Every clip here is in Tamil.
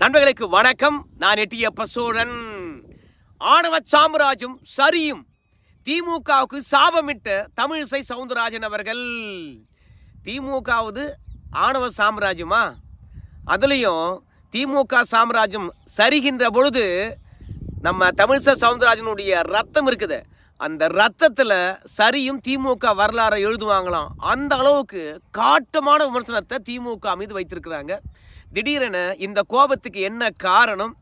நண்பர்களுக்கு வணக்கம். நான் எட்டியப்ப சோழன் ஆணவ சாம்ராஜும் சரியும். திமுகவுக்கு சாபமிட்ட தமிழிசை சவுந்தரராஜன் அவர்கள். திமுகவது ஆணவ சாம்ராஜ்யமா? அதுலேயும் திமுக சாம்ராஜ்யம் சரிகின்ற பொழுது நம்ம தமிழிசை சவுந்தரராஜனுடைய ரத்தம் இருக்குது. அந்த ரத்தத்தில் சரியும் திமுக வரலாறை எழுதுவாங்களாம். அந்த அளவுக்கு காட்டமான விமர்சனத்தை திமுக மீது வைத்திருக்கிறாங்க. திடீரென இந்த கோபத்துக்கு என்ன காரணம்?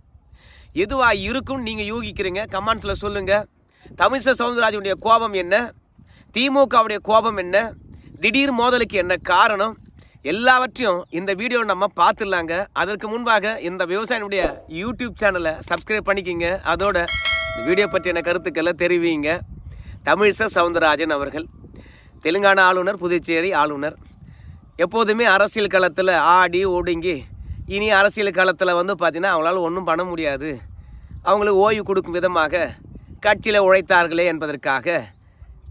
எதுவாக இருக்கும்னு நீங்கள் யூகிக்கிறீங்க? கமெண்ட்ஸில் சொல்லுங்கள் தமிழிசை சவுந்தரராஜனுடைய கோபம் என்ன? திமுகவுடைய கோபம் என்ன? திடீர் மோதலுக்கு என்ன காரணம்? எல்லாவற்றையும் இந்த வீடியோ நம்ம பார்த்துடலாங்க. அதற்கு முன்பாக இந்த விவசாயினுடைய யூடியூப் சேனலை சப்ஸ்கிரைப் பண்ணிக்கிங்க. அதோட வீடியோ பற்றின கருத்துக்களை தெரிவிங்க. தமிழிசை சவுந்தரராஜன் அவர்கள் தெலுங்கானா ஆளுநர் புதுச்சேரி ஆளுநர் எப்போதுமே அரசியல் களத்தில் ஆடி ஒடுங்கி இனி அரசியல் காலத்தில் வந்து பார்த்திங்கன்னா அவங்களால ஒன்றும் பண்ண முடியாது. அவங்களுக்கு ஓய்வு கொடுக்கும் விதமாக கட்சியில் உழைத்தார்களே என்பதற்காக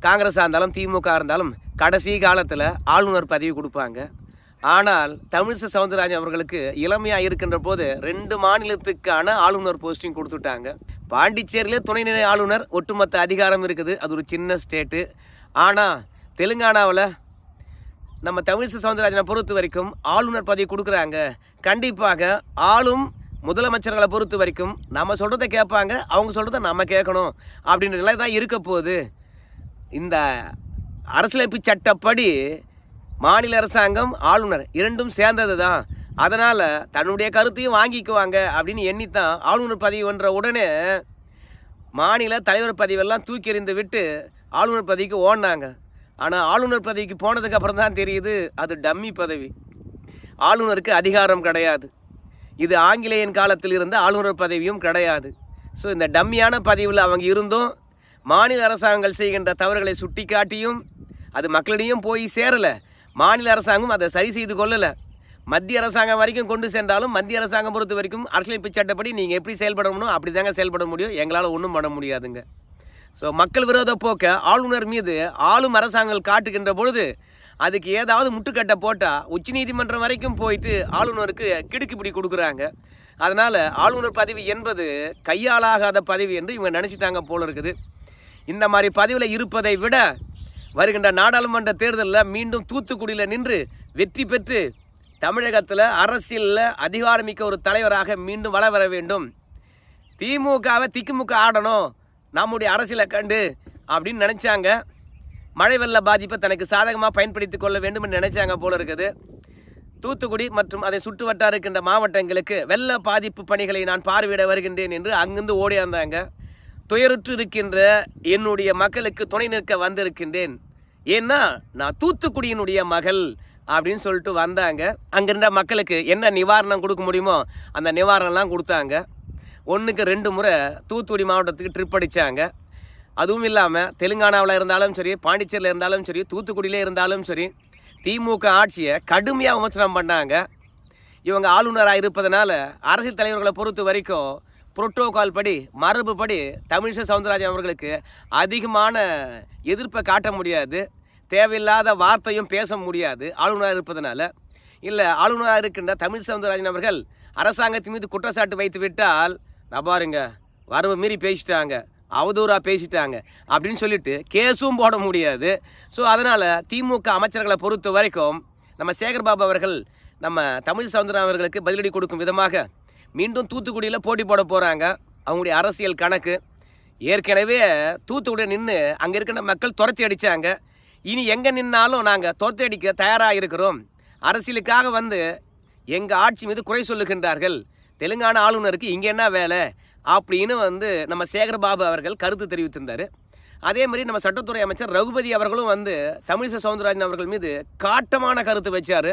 காங்கிரஸாக இருந்தாலும் திமுக இருந்தாலும் கடைசி காலத்தில் ஆளுநர் பதவி கொடுப்பாங்க. ஆனால் தமிழிசை சவுந்தரராஜன் அவர்களுக்கு இளமையாக இருக்கின்ற போது ரெண்டு மாநிலத்துக்கான ஆளுநர் போஸ்டிங் கொடுத்துட்டாங்க. பாண்டிச்சேரியிலே துணைநிலை ஆளுநர் ஒட்டுமொத்த அதிகாரம் இருக்குது. அது ஒரு சின்ன ஸ்டேட்டு. ஆனால் தெலுங்கானாவில் நம்ம தமிழிசை சவுந்தரராஜனை பொறுத்த வரைக்கும் ஆளுநர் பதவி கொடுக்குறாங்க. கண்டிப்பாக ஆளும் முதலமைச்சர்களை பொறுத்த வரைக்கும் நம்ம சொல்கிறத கேட்பாங்க அவங்க சொல்கிறத நம்ம கேட்கணும் அப்படின்ற நிலை தான் இருக்க போகுது. இந்த அரசியலமைப்பு சட்டப்படி மாநில அரசாங்கம் ஆளுநர் இரண்டும் சேர்ந்தது தான். அதனால் தன்னுடைய கருத்தையும் வாங்கிக்குவாங்க அப்படின்னு எண்ணித்தான் ஆளுநர் பதவி வென்ற உடனே மாநில தலைவர் பதவியெல்லாம் தூக்கி எறிந்து விட்டு ஆளுநர் பதவிக்கு ஓடினாங்க. ஆனால் ஆளுநர் பதவிக்கு போனதுக்கு அப்புறம் தான் தெரியுது அது டம்மி பதவி. ஆளுநருக்கு அதிகாரம் கிடையாது. இது ஆங்கிலேயன் காலத்தில் இருந்த ஆளுநர் பதவியும் கிடையாது. ஸோ இந்த டம்மியான பதவியில் அவங்க இருந்தும் மாநில அரசாங்கங்கள் செய்கின்ற தவறுகளை சுட்டிக்காட்டியும் அது மக்களிடையும் போய் சேரலை. மாநில அரசாங்கம் அதை சரி செய்து கொள்ளலை. மத்திய அரசாங்கம் வரைக்கும் கொண்டு சென்றாலும் மத்திய அரசாங்கம் பொறுத்த வரைக்கும் அரசியலமைப்பு சட்டப்படி நீங்கள் எப்படி செயல்படணும் அப்படி தாங்க செயல்பட முடியும். எங்களால் ஒன்றும் பண்ண முடியாதுங்க. ஸோ மக்கள் விரோத போக்க ஆளுநர் மீது ஆளும் அரசாங்கங்கள் காட்டுகின்ற பொழுது அதுக்கு ஏதாவது முட்டுக்கட்டை போட்டால் உச்சநீதிமன்றம் வரைக்கும் போயிட்டு ஆளுநருக்கு கிடுக்குப்பிடி கொடுக்குறாங்க. அதனால் ஆளுநர் பதவி என்பது கையாலாகாத பதவி என்று இவங்க நினச்சிட்டாங்க போல இருக்குது. இந்த மாதிரி பதவியில் இருப்பதை விட வருகின்ற நாடாளுமன்ற தேர்தலில் மீண்டும் தூத்துக்குடியில் நின்று வெற்றி பெற்று தமிழகத்தில் அரசியலில் அதிகாரமிக்க ஒரு தலைவராக மீண்டும் வள வர வேண்டும். திமுகவை திக்குமுக ஆடணும். நம்முடைய அரசியலை கண்டு அப்படின்னு நினச்சாங்க. மழை வெள்ள பாதிப்பை தனக்கு சாதகமாக பயன்படுத்தி கொள்ள வேண்டும் என்று நினைச்சாங்க போல இருக்குது. தூத்துக்குடி மற்றும் அதை சுற்று வட்டார இருக்கின்ற மாவட்டங்களுக்கு வெள்ள பாதிப்பு பணிகளை நான் பார்வையிட வருகின்றேன் என்று அங்கிருந்து ஓடியாந்தாங்க துயருற்று இருக்கின்ற என்னுடைய மக்களுக்கு துணை நிற்க வந்திருக்கின்றேன். ஏன்னா நான் தூத்துக்குடியினுடைய மகள் அப்படின்னு சொல்லிட்டு வந்தாங்க. அங்கிருந்த மக்களுக்கு என்ன நிவாரணம் கொடுக்க முடியுமோ அந்த நிவாரணம்லாம் கொடுத்தாங்க. ஒன்றுக்கு ரெண்டு முறை தூத்துக்குடி மாவட்டத்துக்கு ட்ரிப் அடித்தாங்க அதுவும் இல்லாமல் தெலுங்கானாவில் இருந்தாலும் சரி பாண்டிச்சேரியில் இருந்தாலும் சரி தூத்துக்குடியிலே இருந்தாலும் சரி திமுக ஆட்சியை கடுமையாக விமர்சனம் பண்ணாங்க. இவங்க ஆளுநராக இருப்பதனால அரசியல் தலைவர்களை பொறுத்த வரைக்கும் புரோட்டோகால் படி மரபுப்படி தமிழிசை சவுந்தரராஜன் அவர்களுக்கு அதிகமான எதிர்ப்பை காட்ட முடியாது. தேவையில்லாத வார்த்தையும் பேச முடியாது ஆளுநராக இருப்பதனால. இல்லை ஆளுநராக இருக்கின்ற தமிழ் சவுந்தரராஜன் அவர்கள் அரசாங்கத்தின் மீது குற்றச்சாட்டு வைத்து விட்டால் நான் பாருங்க வரவு மீறி பேசிட்டாங்க அவதூறாக பேசிட்டாங்க அப்படின்னு சொல்லிட்டு கேஸும் போட முடியாது. ஸோ அதனால் திமுக அமைச்சர்களை பொறுத்த வரைக்கும் நம்ம சேகர்பாபு அவர்கள் நம்ம தமிழ் சவுந்தரம் அவர்களுக்கு பதிலடி கொடுக்கும் விதமாக மீண்டும் தூத்துக்குடியில் போட்டி போட போகிறாங்க அவங்களுடைய அரசியல் கணக்கு. ஏற்கனவே தூத்துக்குடியில் நின்று அங்கே இருக்கிற மக்கள் துரத்தி அடித்தாங்க இனி எங்கே நின்னாலும் நாங்கள் துரத்தி அடிக்க தயாராக இருக்கிறோம். அரசியலுக்காக வந்து எங்கள் ஆட்சி மீது குறை சொல்லுகின்றார்கள். தெலுங்கானா ஆளுநருக்கு இங்கே என்ன வேலை அப்படின்னு வந்து நம்ம சேகர்பாபு அவர்கள் கருத்து தெரிவித்திருந்தார். அதே மாதிரி நம்ம சட்டத்துறை அமைச்சர் ரகுபதி அவர்களும் வந்து தமிழிசை சவுந்தரராஜன் அவர்கள் மீது காட்டமான கருத்து வச்சார்.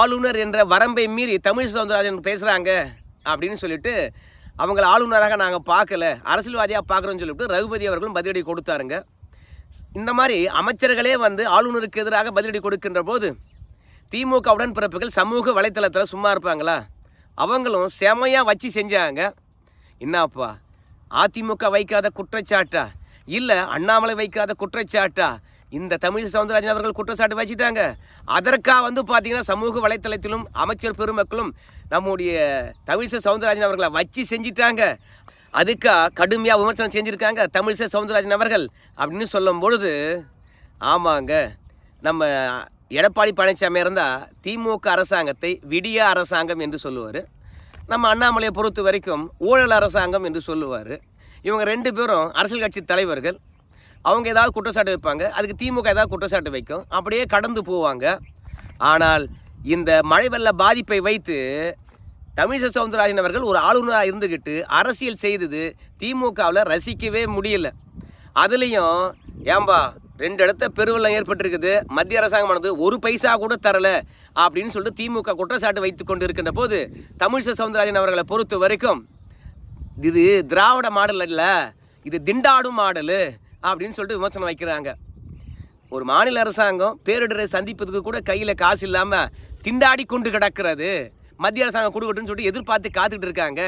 ஆளுநர் என்ற வரம்பை மீறி தமிழிசை சவுந்தரராஜன் பேசுகிறாங்க அப்படின்னு சொல்லிட்டு அவங்கள ஆளுநராக நாங்கள் பார்க்கல. அரசியல்வாதியாக பார்க்குறோன்னு சொல்லிட்டு ரகுபதி அவர்களும் பதிலடி கொடுத்தாருங்க. இந்த மாதிரி அமைச்சர்களே வந்து ஆளுநருக்கு எதிராக பதிலடி கொடுக்கின்ற போது திமுக உடன்பிறப்புகள் சமூக வலைத்தளத்தில் சும்மா இருப்பாங்களா? அவங்களும் செமையாக வச்சு செஞ்சாங்க. என்னப்பா அதிமுக வைக்காத குற்றச்சாட்டா? இல்லை அண்ணாமலை வைக்காத குற்றச்சாட்டா? இந்த தமிழ் சவுந்தரராஜன் அவர்கள் குற்றச்சாட்டு வச்சுட்டாங்க. அதற்காக வந்து பார்த்தீங்கன்னா சமூக வலைத்தளத்திலும் அமைச்சர் பெருமக்களும் நம்முடைய தமிழிசை சவுந்தரராஜன் அவர்களை வச்சு செஞ்சிட்டாங்க. அதுக்காக கடுமையாக விமர்சனம் செஞ்சுருக்காங்க தமிழிசை சவுந்தரராஜன் அவர்கள். அப்படின்னு சொல்லும் பொழுது ஆமாங்க நம்ம எடப்பாடி பழனிசாமி இருந்தால் திமுக அரசாங்கத்தை விடிய அரசாங்கம் என்று சொல்லுவார். நம்ம அண்ணாமலையை பொறுத்த வரைக்கும் ஊழல் அரசாங்கம் என்று சொல்லுவார். இவங்க ரெண்டு பேரும் அரசியல் கட்சி தலைவர்கள். அவங்க ஏதாவது குற்றச்சாட்டு வைப்பாங்க. அதுக்கு திமுக ஏதாவது குற்றச்சாட்டு வைக்கும். அப்படியே கடந்து போவாங்க. ஆனால் இந்த மழை வெள்ள பாதிப்பை வைத்து தமிழிசை சவுந்தரராஜன் அவர்கள் ஒரு ஆளுநராக இருந்துக்கிட்டு அரசியல் செய்தது திமுகவில் ரசிக்கவே முடியல. அதுலேயும் ஏம்பா ரெண்டு இடத்த பெருவெள்ளம் ஏற்பட்டிருக்குது. மத்திய அரசாங்கமானது ஒரு பைசா கூட தரல அப்படின்னு சொல்லிட்டு திமுக குற்றச்சாட்டு வைத்து கொண்டு இருக்கின்ற போது தமிழிசை சவுந்தரராஜன் அவர்களை பொறுத்த வரைக்கும் இது திராவிட மாடல் அல்ல இது திண்டாடும் மாடலு அப்படின்னு சொல்லிட்டு விமர்சனம் வைக்கிறாங்க. ஒரு மாநில அரசாங்கம் பேரிடரை சந்திப்பதுக்கு கூட கையில் காசு இல்லாமல் திண்டாடி கொண்டு கிடக்கிறது. மத்திய அரசாங்கம் கொடுக்கட்டும்னு சொல்லிட்டு எதிர்பார்த்து காத்துக்கிட்டு இருக்காங்க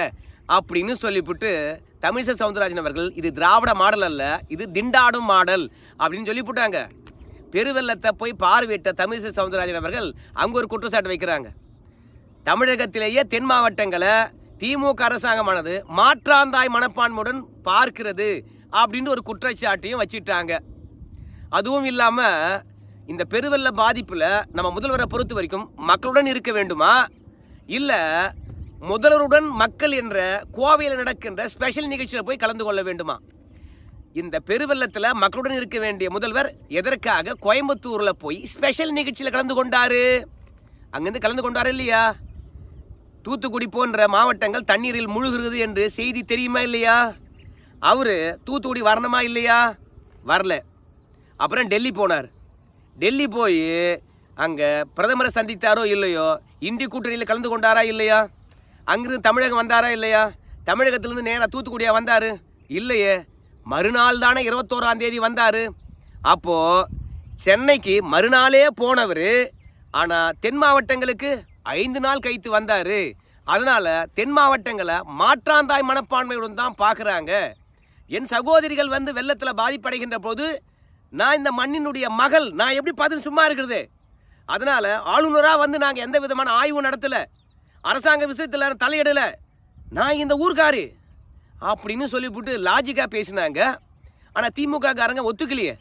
அப்படின்னு சொல்லிவிட்டு தமிழிசை சவுந்தரராஜன் அவர்கள் இது திராவிட மாடல் அல்ல இது திண்டாடும் மாடல் அப்படின்னு சொல்லி போட்டாங்க. பெருவெள்ளத்தை போய் பார்வையிட்ட தமிழிசை சவுந்தரராஜன் அவர்கள் அங்கே ஒரு குற்றச்சாட்டு வைக்கிறாங்க. தமிழகத்திலேயே தென் மாவட்டங்களை திமுக அரசாங்கமானது மாற்றாந்தாய் மனப்பான்மையுடன் பார்க்கிறது அப்படின்னு ஒரு குற்றச்சாட்டையும் வச்சிட்டாங்க. அதுவும் இல்லாமல் இந்த பெருவெள்ள பாதிப்பில் நம்ம முதல்வரை பொறுத்த வரைக்கும் மக்களுடன் இருக்க வேண்டுமா? இல்லை முதல்வருடன் மக்கள் என்ற கோவையில் நடக்கின்ற ஸ்பெஷல் நிகழ்ச்சியில் போய் கலந்து கொள்ள வேண்டுமா? இந்த பெருவெள்ளத்தில் மக்களுடன் இருக்க வேண்டிய முதல்வர் எதற்காக கோயம்புத்தூரில் போய் ஸ்பெஷல் நிகழ்ச்சியில் கலந்து கொண்டாரு? அங்கேருந்து கலந்து கொண்டாரு இல்லையா? தூத்துக்குடி போன்ற மாவட்டங்கள் தண்ணீரில் முழுகிறது என்று செய்தி தெரியுமா இல்லையா? அவர் தூத்துக்குடி வரணுமா இல்லையா? வரல. அப்புறம் டெல்லி போனார். டெல்லி போய் அங்கே பிரதமரை சந்தித்தாரோ இல்லையோ? இந்தி கூட்டணியில் கலந்து கொண்டாரா இல்லையா? அங்கிருந்து தமிழகம் வந்தாரா இல்லையா? தமிழகத்திலேருந்து நேராக தூத்துக்குடியாக வந்தார்? இல்லையே. மறுநாள் தானே இருபத்தோராம் தேதி வந்தார். அப்போது சென்னைக்கு மறுநாளே போனவர் ஆனால் தென் மாவட்டங்களுக்கு ஐந்து நாள் கழித்து வந்தார். அதனால் தென் மாவட்டங்களை மாற்றாந்தாய் மனப்பான்மையுடன் தான் பார்க்குறாங்க. என் சகோதரிகள் வந்து வெள்ளத்தில் பாதிப்படைகின்ற போது நான் இந்த மண்ணினுடைய மகள் நான் எப்படி பார்த்துன்னு சும்மா இருக்கிறது? அதனால் ஆளுநராக வந்து நாங்கள் எந்த விதமான ஆய்வு நடத்தலை. அரசாங்க விஷயத்தில் தலையிடலை. நான் இந்த ஊர்க்காரு. அப்படின்னு சொல்லிவிட்டு லாஜிக்காக பேசினாங்க. ஆனால் திமுக காரங்க ஒத்துக்கலையே.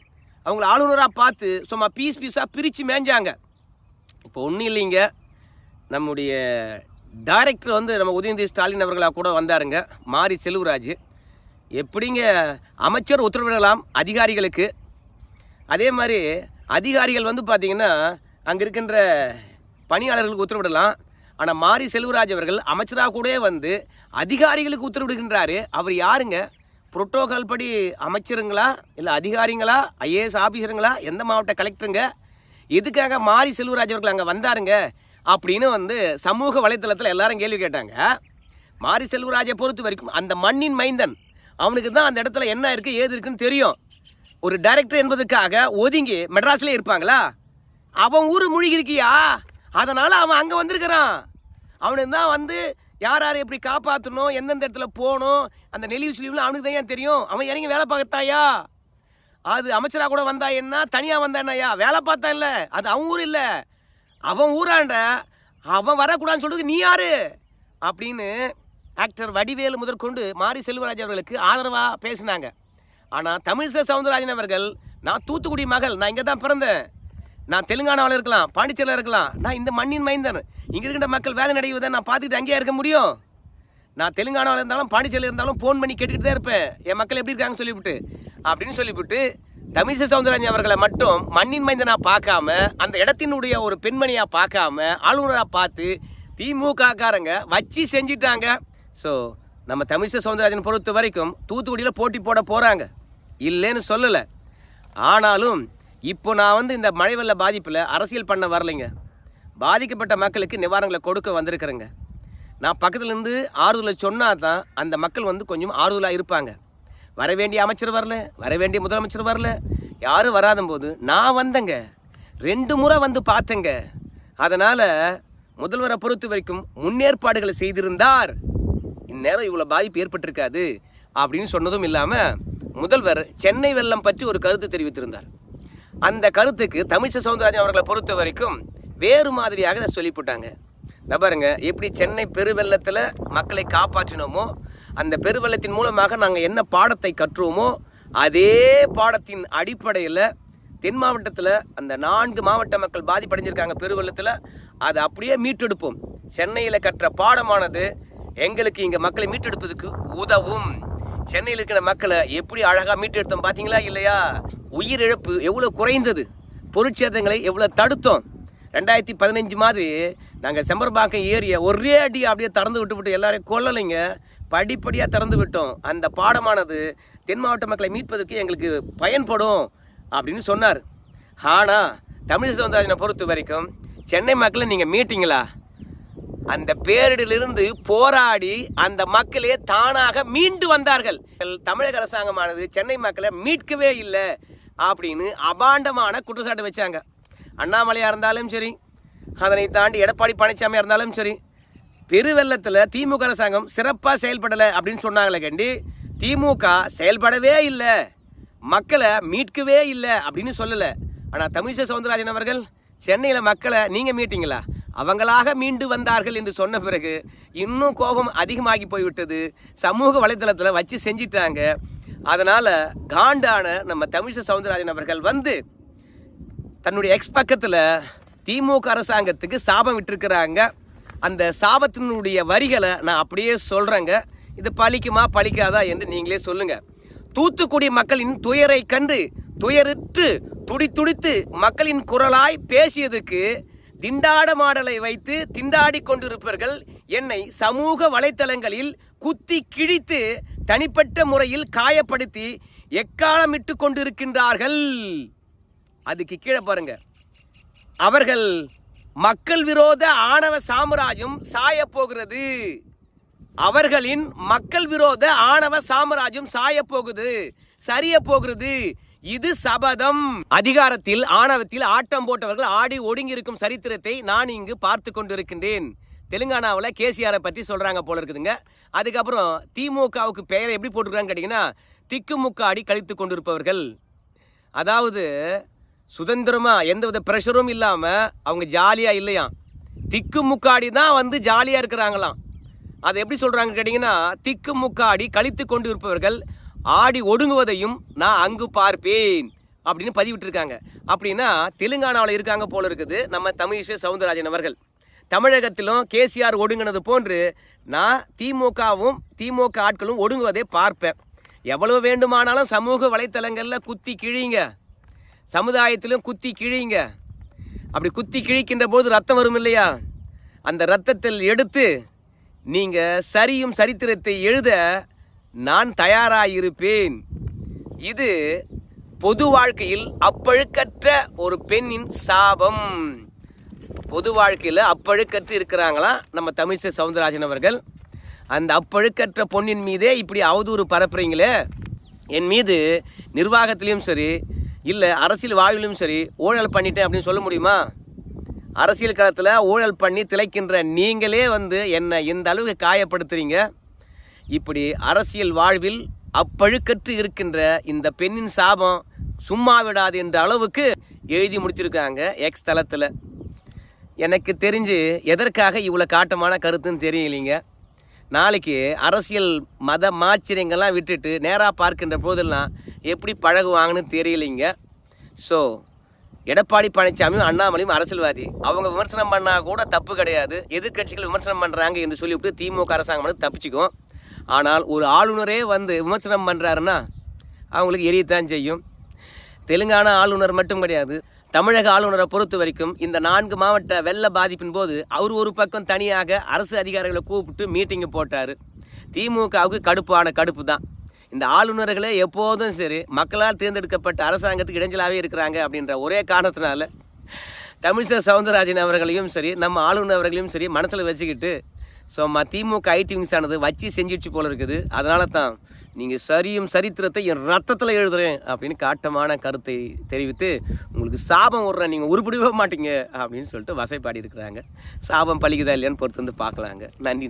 அவங்கள ஆளுநராக பார்த்து சும்மா பீஸ் பீஸாக பிரித்து மேஞ்சாங்க. இப்போ ஒன்றும் இல்லைங்க. நம்முடைய டைரக்டர் வந்து நம்ம உதயநிதி ஸ்டாலின் அவர்களாக கூட வந்தாருங்க. மாரி செல்வராஜ். எப்படிங்க அமைச்சர் உத்தரவிடலாம் அதிகாரிகளுக்கு? அதே மாதிரி அதிகாரிகள் வந்து பார்த்திங்கன்னா அங்கே இருக்கின்ற பணியாளர்களுக்கு உத்தரவிடலாம். ஆனால் மாரி செல்வராஜ் அவர்கள் அமைச்சராக கூட வந்து அதிகாரிகளுக்கு உத்தரவிடுகின்றாரு. அவர் யாருங்க? புரோட்டோகால் படி அமைச்சருங்களா? இல்லை அதிகாரிங்களா? ஐஏஎஸ் ஆஃபீஸருங்களா எந்த மாவட்ட கலெக்டருங்க? எதுக்காக மாரி செல்வராஜ் அவர்கள் அங்கே வந்தாருங்க? அப்படின்னு வந்து சமூக வலைத்தளத்தில் எல்லாரும் கேள்வி கேட்டாங்க. மாரி செல்வராஜை பொறுத்த வரைக்கும் அந்த மண்ணின் மைந்தன். அவனுக்கு தான் அந்த இடத்துல என்ன இருக்குது ஏது இருக்குன்னு தெரியும். ஒரு டைரக்டர் என்பதற்காக ஒதுங்கி மெட்ராஸ்லேயே இருப்பாங்களா? அவன் ஊர் மூழ்கி இருக்கியா அதனால் அவன் அங்கே வந்திருக்கிறான். அவனுக்கு தான் வந்து யார் யார் எப்படி காப்பாற்றணும் எந்தெந்த இடத்துல போகணும் அந்த நெளிவு சுழிவுலாம் அவனுக்கு தான் ஏன் தெரியும்? அவன் இறங்கி வேலை பார்க்கத்தாயா? அது அமைச்சராக கூட வந்தா என்ன? தனியாக வந்தா வேலை பார்த்தா இல்லை. அது அவன் ஊர் இல்லை. அவன் ஊராண்ட அவன் வரக்கூடாதுன்னு சொல்றது நீ யாரு? அப்படின்னு ஆக்டர் வடிவேலு முதற்கொண்டு மாரி செல்வராஜ் அவர்களுக்கு ஆதரவாக பேசினாங்க. ஆனால் தமிழிசை சவுந்தரராஜன் அவர்கள் நான் தூத்துக்குடி மகள் நான் இங்கே தான் பிறந்தேன். நான் தெலுங்கானாவில் இருக்கலாம் பாண்டிச்சேரியில் இருக்கலாம். நான் இந்த மண்ணின் மைந்தன். இங்கே இருக்கின்ற மக்கள் வேலை அடைவதை நான் பார்த்துக்கிட்டு அங்கேயே இருக்க முடியும்? நான் தெலுங்கானாவில் இருந்தாலும் பாண்டிச்சேரியில் இருந்தாலும் ஃபோன் பண்ணி கேட்டுக்கிட்டு தான் இருப்பேன். என் மக்கள் எப்படி இருக்காங்கன்னு சொல்லிவிட்டு. அப்படின்னு சொல்லிவிட்டு தமிழிசை சவுந்தரராஜன் அவர்களை மட்டும் மண்ணின் மைந்தனாக பார்க்காம அந்த இடத்தினுடைய ஒரு பெண்மணியாக பார்க்காம ஆளுநராக பார்த்து திமுகக்காரங்க வச்சு செஞ்சிட்டாங்க. ஸோ நம்ம தமிழிசை சவுந்தரராஜன் பொறுத்த வரைக்கும் தூத்துக்குடியில் போட்டி போட போகிறாங்க இல்லைன்னு சொல்லலை. ஆனாலும் இப்போ நான் வந்து இந்த மழை வெள்ள பாதிப்பில் அரசியல் பண்ண வரலைங்க. பாதிக்கப்பட்ட மக்களுக்கு நிவாரணங்களை கொடுக்க வந்திருக்கிறேங்க. நான் பக்கத்துலேருந்து ஆறுதலை சொன்னால் தான் அந்த மக்கள் வந்து கொஞ்சம் ஆறுதலாக இருப்பாங்க. வர வேண்டிய அமைச்சர் வரல வர வேண்டிய முதலமைச்சர் வரல. யாரும் வராத போது நான் வந்தேங்க. ரெண்டு முறை வந்து பார்த்தேங்க. அதனால் முதல்வரை பொறுத்த வரைக்கும் முன்னேற்பாடுகளை செய்திருந்தார். இந்நேரம் இவ்வளோ பாதிப்பு ஏற்பட்டிருக்காது அப்படின்னு சொன்னதும் இல்லாமல் முதல்வர் சென்னை வெள்ளம் பற்றி ஒரு கருத்து தெரிவித்திருந்தார். அந்த கருத்துக்கு தமிழிசை சவுந்தரராஜன் அவர்களை பொறுத்த வரைக்கும் வேறு மாதிரியாக அதை சொல்லிவிட்டாங்க இந்த பாருங்க எப்படி சென்னை பெருவெள்ளத்தில் மக்களை காப்பாற்றினோமோ அந்த பெருவெள்ளத்தின் மூலமாக நாங்கள் என்ன பாடத்தை கற்றுவோமோ அதே பாடத்தின் அடிப்படையில் தென் மாவட்டத்தில் அந்த நான்கு மாவட்ட மக்கள் பாதிப்படைஞ்சிருக்காங்க பெருவெள்ளத்தில் அதை அப்படியே மீட்டெடுப்போம். சென்னையில் கற்ற பாடமானது எங்களுக்கு இங்கே மக்களை மீட்டெடுப்பதற்கு உதவும். சென்னையில் இருக்கிற மக்களை எப்படி அழகாக மீட்டெடுத்தோம் பார்த்தீங்களா இல்லையா? உயிரிழப்பு எவ்வளோ குறைந்தது? பொருட்சேதங்களை எவ்வளோ தடுத்தோம்? ரெண்டாயிரத்தி பதினஞ்சு மாதிரி நாங்கள் செம்பர்பாக்கம் ஏரியை ஒரே அடி அப்படியே திறந்து விட்டு விட்டு எல்லாரையும் கொல்லலைங்க. படிப்படியாக திறந்து விட்டோம். அந்த பாடமானது தென் மாவட்ட மக்களை மீட்பதற்கு எங்களுக்கு பயன்படும் அப்படின்னு சொன்னார். ஆனால் தமிழ் சமுதாயத்தை பொறுத்த வரைக்கும் சென்னை மக்களை நீங்கள் மீட்டிங்களா? அந்த பேரிடிலிருந்து போராடி அந்த மக்களே தானாக மீண்டு வந்தார்கள். தமிழக அரசாங்கமானது சென்னை மக்களை மீட்கவே இல்லை. அப்படின்னு அபாண்டமான குற்றச்சாட்டு வச்சாங்க. அண்ணாமலையாக இருந்தாலும் சரி அதனை தாண்டி எடப்பாடி பழனிசாமியாக இருந்தாலும் சரி பெருவெள்ளத்தில் திமுக அரசாங்கம் சிறப்பாக செயல்படலை அப்படின்னு சொன்னாங்களே கண்டி திமுக செயல்படவே இல்லை மக்களை மீட்கவே இல்லை அப்படின்னு சொல்லலை. ஆனால் தமிழிசை சவுந்தரராஜன் அவர்கள் சென்னையில் மக்களை நீங்கள் மீட்டிங்களா? அவங்களாக மீண்டு வந்தார்கள் என்று சொன்ன பிறகு இன்னும் கோபம் அதிகமாகி போய்விட்டது. சமூக வலைத்தளத்தில் வச்சு செஞ்சிட்டாங்க. அதனால் காண்டான நம்ம தமிழிசை சவுந்தரராஜன் அவர்கள் வந்து தன்னுடைய எக்ஸ் பக்கத்தில் திமுக அரசாங்கத்துக்கு சாபம் விட்டிருக்கிறாங்க. அந்த சாபத்தினுடைய வரிகளை நான் அப்படியே சொல்கிறேங்க இது பழிக்குமா பலிக்காதா என்று நீங்களே சொல்லுங்கள் தூத்துக்குடி மக்களின் துயரை கண்டு துயரிட்டு துடித்துடித்து மக்களின் குரலாய் பேசியதுக்கு திண்டாட மாடலை வைத்து திண்டாடி கொண்டிருப்பவர்கள் என்னை சமூக வலைத்தளங்களில் குத்தி கிழித்து தனிப்பட்ட முறையில் காயப்படுத்தி எக்காலமிட்டு கொண்டிருக்கின்றார்கள்? அதுக்கு கீழே பாருங்க. அவர்கள் மக்கள் விரோத ஆணவ சாம்ராஜ்யம் சாய போகிறது. அவர்களின் மக்கள் விரோத ஆணவ சாம்ராஜ்யம் சாய போகுது. சரிய போகிறது. இது சபதம். அதிகாரத்தில் ஆணவத்தில் ஆட்டம் போட்டவர்கள் ஆடி ஒடுங்கி இருக்கும் சரித்திரத்தை நான் இங்கு பார்த்து கொண்டிருக்கின்றேன். தெலுங்கானாவில் கேசிஆரை பற்றி சொல்கிறாங்க போல இருக்குதுங்க. அதுக்கப்புறம் திமுகவுக்கு பெயரை எப்படி போட்டுருக்கான்னு கேட்டிங்கன்னா திக்குமுக்காடி கழித்து கொண்டிருப்பவர்கள். அதாவது சுதந்திரமாக எந்தவித ப்ரெஷரும் இல்லாமல் அவங்க ஜாலியாக இல்லையாம். திக்கு முக்காடி தான் வந்து ஜாலியாக இருக்கிறாங்களாம். அதை எப்படி சொல்கிறாங்க கேட்டிங்கன்னா திக்கு முக்காடி கழித்து கொண்டு இருப்பவர்கள் ஆடி ஒடுங்குவதையும் நான் அங்கு பார்ப்பேன் அப்படின்னு பதிவிட்டிருக்காங்க. அப்படின்னா தெலுங்கானாவில் இருக்காங்க போல இருக்குது நம்ம தமிழிசை சவுந்தரராஜன் அவர்கள். தமிழகத்திலும் கேசிஆர் ஒடுங்கினது போன்று நான் திமுகவும் திமுக ஆட்களும் ஒடுங்குவதை பார்ப்பேன். எவ்வளவு வேண்டுமானாலும் சமூக வலைத்தளங்களில் குத்தி கிழிங்க. சமுதாயத்திலும் குத்தி கிழிங்க. அப்படி குத்தி கிழிக்கின்ற போது ரத்தம் வரும் இல்லையா? அந்த ரத்தத்தில் எடுத்து நீங்கள் சரியும் சரித்திரத்தை எழுத நான் தயாராயிருப்பேன். இது பொது வாழ்க்கையில் அப்பழுக்கற்ற ஒரு பெண்ணின் சாபம். பொது வாழ்க்கையில் அப்பழுக்கற்று இருக்கிறாங்களாம் நம்ம தமிழிசை சவுந்தரராஜன் அவர்கள். அந்த அப்பழுக்கற்ற பொண்ணின் மீதே இப்படி அவதூறு பரப்புறீங்களே. என் மீது நிர்வாகத்திலையும் சரி இல்லை அரசியல் வாழ்விலும் சரி ஊழல் பண்ணிட்டேன் அப்படின்னு சொல்ல முடியுமா? அரசியல் களத்தில் ஊழல் பண்ணி திளைக்கின்ற நீங்களே வந்து என்னை இந்த அளவுக்கு காயப்படுத்துகிறீங்க இப்படி அரசியல் வாழ்வில் அப்பழுக்கற்று இருக்கின்ற இந்த பெண்ணின் சாபம் சும்மா விடாது என்ற அளவுக்கு எழுதி முடிச்சிருக்காங்க எக்ஸ் தளத்தில். எனக்கு தெரிஞ்சு எதற்காக இவ்வளோ காட்டமான கருத்துன்னு தெரியலைங்க. நாளைக்கு அரசியல் மத மாச்சரியங்கள்லாம் விட்டுட்டு நேராக பார்க்கின்ற போதெல்லாம் எப்படி பழகுவாங்கன்னு தெரியலைங்க. ஸோ எடப்பாடி பழனிசாமியும் அண்ணாமலையும் அரசியல்வாதி. அவங்க விமர்சனம் பண்ணால் கூட தப்பு கிடையாது. எதிர்க்கட்சிகள் விமர்சனம் பண்ணுறாங்க என்று சொல்லிவிட்டு திமுக அரசாங்கம் வந்து தப்பிச்சுக்கும். ஆனால் ஒரு ஆளுநரே வந்து விமர்சனம் பண்ணுறாருன்னா அவங்களுக்கு எரியத்தான் செய்யும். தெலுங்கானா ஆளுநர் மட்டும் கிடையாது. தமிழக ஆளுநரை பொறுத்த வரைக்கும் இந்த நான்கு மாவட்ட வெள்ள பாதிப்பின் போது அவர் ஒரு பக்கம் தனியாக அரசு அதிகாரிகளை கூப்பிட்டு மீட்டிங்கு போட்டார். திமுகவுக்கு கடுப்பான கடுப்பு தான். இந்த ஆளுநர்களே எப்போதும் சரி மக்களால் தேர்ந்தெடுக்கப்பட்ட அரசாங்கத்துக்கு இடைஞ்சலாகவே இருக்கிறாங்க அப்படின்ற ஒரே காரணத்தினால தமிழிசை சவுந்தரராஜன் அவர்களையும் சரி நம்ம ஆளுநர் அவர்களையும் சரி மனசில் வச்சுக்கிட்டு ஸோ திமுக ஐடி விங்ஸ் ஆனது வச்சு செஞ்சிடுச்சு போல இருக்குது. அதனால தான் நீங்கள் சரியும் சரித்திரத்தை என் ரத்தத்தில் எழுதுறேன் அப்படின்னு காட்டமான கருத்தை தெரிவித்து உங்களுக்கு சாபம் விட்றேன் நீங்கள் உருப்பிடவே மாட்டீங்க அப்படின்னு சொல்லிட்டு வசைப்பாடி இருக்கிறாங்க. சாபம் பழிக்குதா இல்லையான்னு பொறுத்து வந்து பார்க்கலாங்க நன்றி.